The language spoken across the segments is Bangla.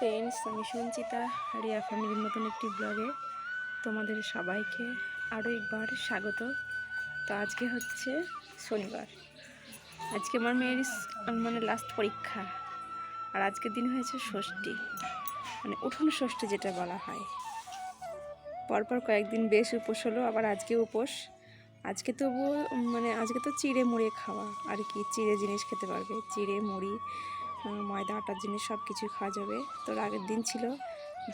ফ্রেন্ডস আমি সঞ্চিতা রিয়া ফ্যামিলির মতন একটি ব্লগে তোমাদের সবাইকে আরও একবার স্বাগত। তো আজকে হচ্ছে শনিবার। আজকে আমার মেয়ের মানে লাস্ট পরীক্ষা। আর আজকের দিন হয়েছে ষষ্ঠী। মানে উঠোন ষষ্ঠী যেটা বলা হয়। পরপর কয়েকদিন বেশ উপোস হলো আবার আজকে উপোস। আজকে তবু উম, মানে আজকে তো চিড়ে মুড়ে খাওয়া। আর কি চিড়ে জিনিস খেতে পারবে। চিড়ে মুড়ি ময়দা, আটার জিনিস সব কিছু খাওয়া যাবে। তোর আগের দিন ছিল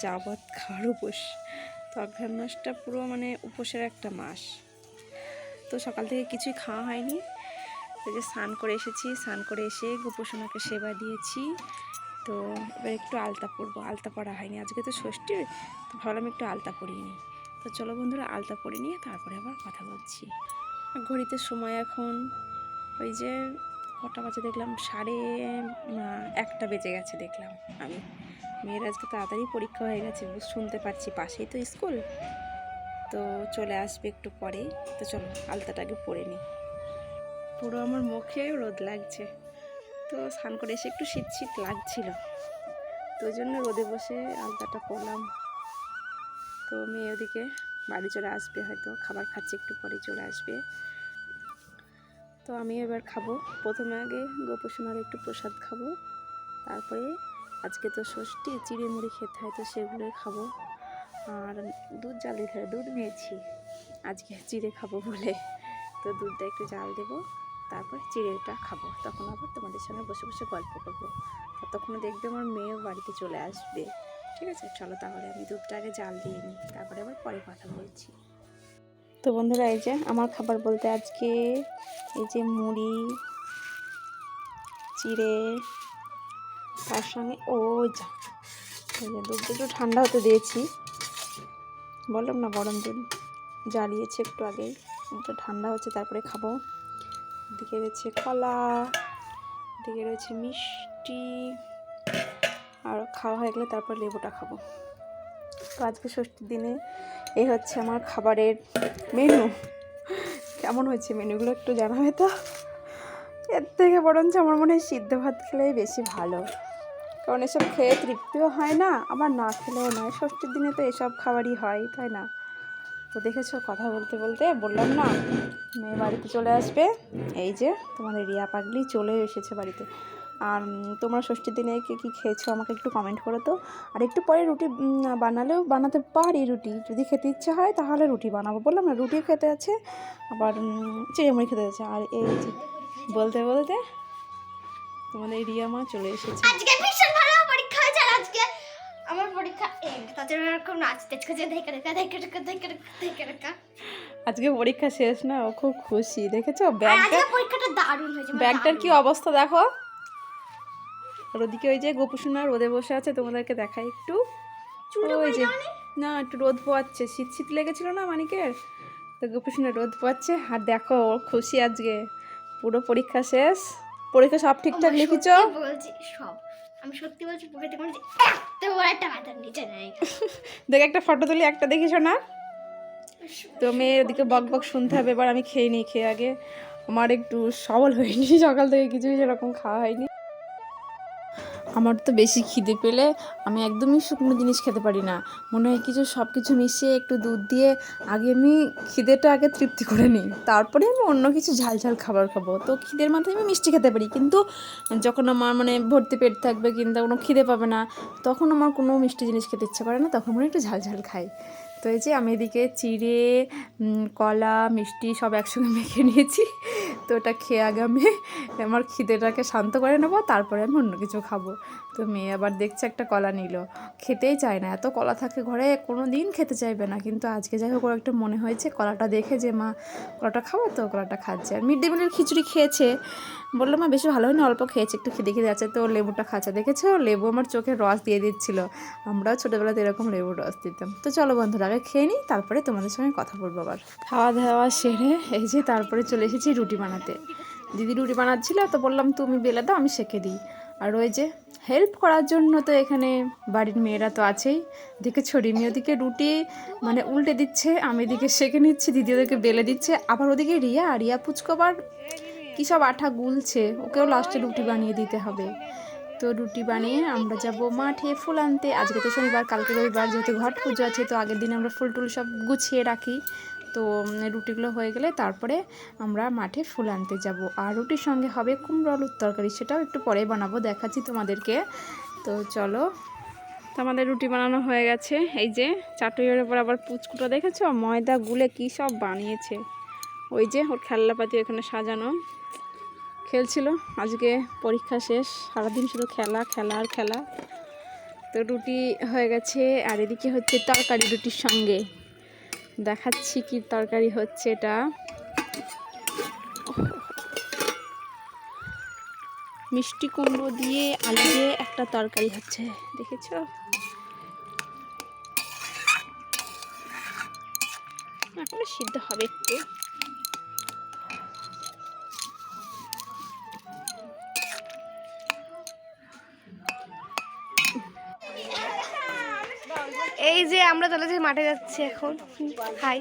যাবত খাওয়ার উপোস তো অঘ্রাণ মাসটা পুরো মানে উপোসের একটা মাস। তো সকাল থেকে কিছুই খাওয়া হয়নি। ওই যে স্নান করে এসেছি, স্নান করে এসে গোপোষণাকে সেবা দিয়েছি। তো এবার একটু আলতা পরবো। আলতা পরা হয়নি। আজকে তো ষষ্ঠী, তো ভাবলাম একটু আলতা পরিয়ে নিই। তো চলো বন্ধুরা, আলতা পরে নিয়ে তারপরে আবার কথা বলছি। ঘড়িতে সময় এখন ওই যে কটা বাজে দেখলাম? সাড়ে একটা বেজে গেছে দেখলাম আমি। মেয়ের আজকে তাড়াতাড়ি পরীক্ষা হয়ে গেছে শুনতে পারছি পাশেই তো স্কুল। তো চলে আসবে একটু পরেই তো চলো আলতাটাকে পরে নিই পুরো আমার মুখে রোদ লাগছে। তো স্নান করে এসে একটু শীত শীত লাগছিল। তো জন্য রোদে বসে আলতাটা পরলাম তো মেয়ে ওদিকে বাড়ি চলে আসবে হয়তো, খাবার খাচ্ছে একটু পরে চলে আসবে। তো আমি এবার খাব। প্রথমে আগে গোপোষণার একটু প্রসাদ খাব। তারপরে আজকে তো ষষ্ঠী চিড়ে মুড়ি খেতে হয়, তো সেগুলোই খাব। আর দুধ জাল দিতে হয় দুধ নিয়েছি। আজকে চিড়ে খাব বলে। তো দুধটা একটু জাল দেবো, তারপর চিড়েটা খাব। তখন আবার তোমাদের সঙ্গে বসে বসে গল্প করব। ততক্ষণ দেখবে আমার মেয়েও বাড়িতে চলে আসবে। ঠিক আছে? চলো তাহলে আমি দুধটা আগে জাল দিয়ে নিই, তারপরে আবার পরে কথা বলছি। তো বন্ধুরা এই যে আমার খাবার বলতে আজকে এই যে মুড়ি, চিড়ে, তার সঙ্গে ও যা দুধটা একটু ঠান্ডা হতে দিয়েছি। বললাম না গরম দুধ জ্বালিয়েছে একটু আগেই একটু ঠান্ডা হচ্ছে, তারপরে খাব। এদিকে রয়েছে কলা, এদিকে রয়েছে মিষ্টি, আর খাওয়া হয়ে গেলে তারপর লেবুটা খাব। তো আজকে ষষ্ঠীর দিনে এই হচ্ছে আমার খাবারের মেনু কেমন হয়েছে মেনুগুলো একটু জানাবে তো? এর থেকে বরঞ্চ আমার মনে হয় সিদ্ধ ভাত খেলেই বেশি ভালো। কারণ এসব খেয়ে তৃপ্তিও হয় না, আবার না খেলেও নয়। ষষ্ঠীর দিনে তো এসব খাবারই হয়, তাই না? তো দেখেছ, কথা বলতে বলতে বললাম না, মেয়ে বাড়িতে চলে আসবে। এই যে তোমাদের রিয়া পাগলি চলে এসেছে বাড়িতে। আর তোমরা ষষ্ঠীর দিনে কে কী খেয়েছো আমাকে একটু কমেন্ট করো তো আর একটু পরে রুটি বানালেও বানাতে পারি রুটি। যদি খেতে ইচ্ছে হয় তাহলে রুটি বানাবো বললাম না রুটিও খেতে আছে আবার চিড়েমুড়ি খেতে আছে। আর এই বলতে বলতে তোমাদের রিয়া মা চলে এসেছে। আজকে ভীষণ ভালো পরীক্ষা হয়েছে আজকে আমার পরীক্ষা তাদের এরকম নাচ দেখছে যে দেখে রেখা দেখে রেখা দেখে রেখা দেখে রেখা আজকে পরীক্ষা শেষ না ও খুব খুশি দেখেছ? ব্যাগটা পরীক্ষাটা দারুণ হয়েছে মানে ব্যাগটার কি অবস্থা দেখো। আর ওদিকে ওই যে গোপুসোনা রোদে বসে আছে তোমাদেরকে দেখাই একটু। ওই যে না একটু রোদ পোয়াচ্ছে শীত শীত লেগেছিল না মানিকের? তো গোপুসোনা রোদ পোয়াচ্ছে আর দেখো ও খুশি আজকে। পুরো পরীক্ষা শেষ। পরীক্ষা সব ঠিকঠাক লিখেছ? বলছি সব। আমি সত্যি বলছি পকেটে কোনো এত বড় একটা মাথার নিচে নেই। দেখ একটা ফটো তুলি একটা দেখিস না তো মেয়ের ওদিকে বক বক শুনতে হবে এবার আমি খেয়ে নিই খেয়ে আগে। আমার একটু সবল হয়নি সকাল থেকে কিছুই সেরকম খাওয়া হয়নি। আমার তো বেশি খিদে পেলে আমি একদমই শুকনো জিনিস খেতে পারি না। মনে হয় কিছু সব কিছু মিশিয়ে একটু দুধ দিয়ে আগে আমি খিদেটা আগে তৃপ্তি করে নিই। তারপরে আমি অন্য কিছু ঝাল ঝাল খাবার খাব। তো খিদের মাথায় আমি মিষ্টি খেতে পারি। কিন্তু যখন আমার মানে ভর্তি পেট থাকবে কিন্তু কোনো খিদে পাবে না, তখন আমার কোনো মিষ্টি জিনিস খেতে ইচ্ছে করে না, তখন মনে একটু ঝাল ঝাল খাই। এই যে আমি এদিকে চিড়ে কলা, মিষ্টি সব একসঙ্গে মেখে নিয়েছি। তো ওটা খেয়ে আগে আমি আমার খিদেটাকে শান্ত করে নেব, তারপরে আমি অন্য কিছু খাব। তো মেয়ে আবার দেখছে একটা কলা নিল। খেতেই চায় না, এত কলা থাকে ঘরে কোনো দিন খেতে চাইবে না। কিন্তু আজকে যাই হোক, ওর একটা মনে হয়েছে, কলাটা দেখে যে মা কলাটা খাব তো, কলাটা খাচ্ছে। আর মিড ডে মিলের খিচুড়ি খেয়েছে। বললাম মা, বেশি ভালো হয়নি, অল্প খেয়েছে, একটু খিদে খিদে আছে তো লেবুটা খাচ্ছে। দেখেছ? লেবু আমার চোখে রস দিয়ে দিচ্ছিল। আমরাও ছোটোবেলাতে এরকম লেবুর রস দিতাম। তো চলো বন্ধুরা, আগে খেয়ে নিই, তারপরে তোমাদের সঙ্গে কথা বলব আবার। খাওয়া দাওয়া সেরে এই যে তারপরে চলে এসেছি রুটি বানাতে। দিদি রুটি বানাচ্ছিল, তো বললাম, তুমি বেলে দাও, আমি সেঁকে দিই। আর ওই যে হেল্প করার জন্য তো এখানে বাড়ির মেয়েরা তো আছেই। দিকে ছড়ি মেয়ে ওদিকে রুটি মানে উল্টে দিচ্ছে, আমি এদিকে সেঁকে নিচ্ছি, দিদি ওদেরকে বেলে দিচ্ছে, আবার ওদিকে রিয়া রিয়া পুচকো আবার কী সব আঠা গুলছে, ওকেও লাস্টে রুটি বানিয়ে দিতে হবে। তো রুটি বানিয়ে আমরা যাব মাঠে ফুল আনতে। আজকে তো শনিবার, কালকে রবিবার, যেহেতু ঘট পুজো আছে, তো আগের দিন আমরা ফুল টুল সব গুছিয়ে রাখি। তো রুটিগুলো হয়ে গেলে তারপরে আমরা মাঠে ফুল আনতে যাব। আর রুটির সঙ্গে হবে কুমড়ো আলুর তরকারি, সেটাও একটু পরে বানাবো, দেখাচ্ছি তোমাদেরকে। তো চলো। তো আমাদের রুটি বানানো হয়ে গেছে। এই যে চাটুইয়ের ওপর আবার পুচকুটা দেখেছ? ময়দা গুলে কী সব বানিয়েছে। ওই যে ওর খেলনাপাতি ওখানে সাজানো। খেলছিল। আজকে পরীক্ষা শেষ। সারাদিন শুধু খেলা খেলা আর খেলা। তো রুটি হয়ে গেছে। আর এদিকে হচ্ছে তরকারি রুটির সঙ্গে। দেখাচ্ছি কি তরকারি হচ্ছে এটা। মিষ্টি কুমড়ো দিয়ে আলু দিয়ে একটা তরকারি হচ্ছে, দেখেছ? এখন সিদ্ধ হবে একটু। যে আমরা চলে যাই মাঠে যাচ্ছি এখন। হাই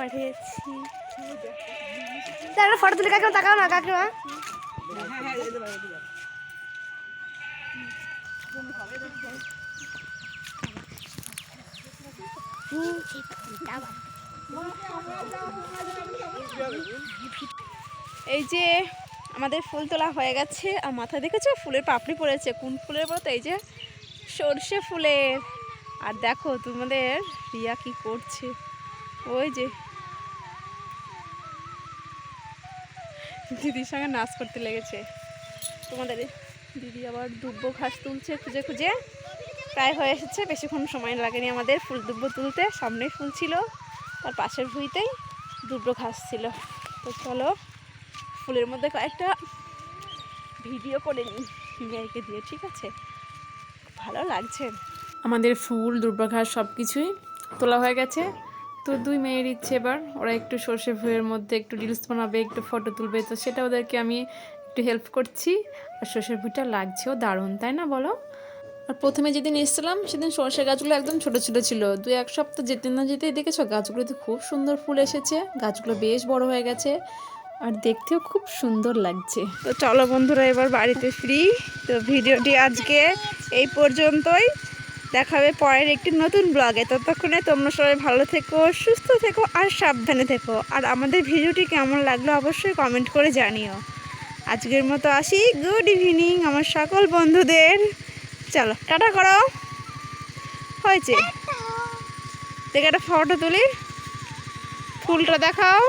মাঠে যাচ্ছি। ফটো তুলে, কাকিমা তাকাও না, কাকিমা। এই যে আমাদের ফুল তোলা হয়ে গেছে। আর মাথায় দেখেছ? ফুলের পাপড়ি পড়েছে। কোন ফুলের বলতো এই যে সর্ষে ফুলের। আর দেখো তোমাদের রিয়া কি করছে। ওই যে। দিদির সঙ্গে নাচ করতে লেগেছে। তোমাদের দিদি আবার দুব্ব ঘাস তুলছে খুঁজে খুঁজে। প্রায় হয়ে এসেছে। বেশিক্ষণ সময় লাগেনি আমাদের ফুল দুব্ব তুলতে। সামনেই ফুল ছিল। তার পাশের ভুঁইতেই দুব্ব ঘাস ছিল। তো চলো ফুলের মধ্যে কয়েকটা ভিডিও করে নিই মেয়েকে দিয়ে, ঠিক আছে? ভালো লাগছে। আমাদের ফুল দুর্বাঘাস সব কিছুই তোলা হয়ে গেছে। তো দুই মেয়ের ইচ্ছে এবার, ওরা একটু সর্ষে ফুলের মধ্যে একটু রিলস বানাবে, একটু ফটো তুলবে। তো সেটা ওদেরকে আমি একটু হেল্প করছি। আর সর্ষে ফুলটা লাগছেও দারুণ, তাই না বলো? আর প্রথমে যেদিন এসেছিলাম, সেদিন সর্ষে গাছগুলো একদম ছোট ছোট ছিল। দু এক সপ্তাহ যেতে না যেতেই দেখেছ, গাছগুলোতে খুব সুন্দর ফুল এসেছে। গাছগুলো বেশ বড় হয়ে গেছে। আর দেখতেও খুব সুন্দর লাগছে। তো চলো বন্ধুরা এবার বাড়িতে ফ্রি। তো ভিডিওটি আজকে এই পর্যন্তই। দেখাবে পরের একটি নতুন ব্লগে। ততক্ষণে তোমরা সবাই ভালো থেকো সুস্থ থেকো আর সাবধানে থেকো। আর আমাদের ভিডিওটি কেমন লাগল অবশ্যই কমেন্ট করে জানিও। আজকের মতো আসি। গুড ইভিনিং আমার সকল বন্ধুদের। চলো টাটা করো। হয়েছে। দেখে একটা ফটো তুলি। ফুলটা দেখাও।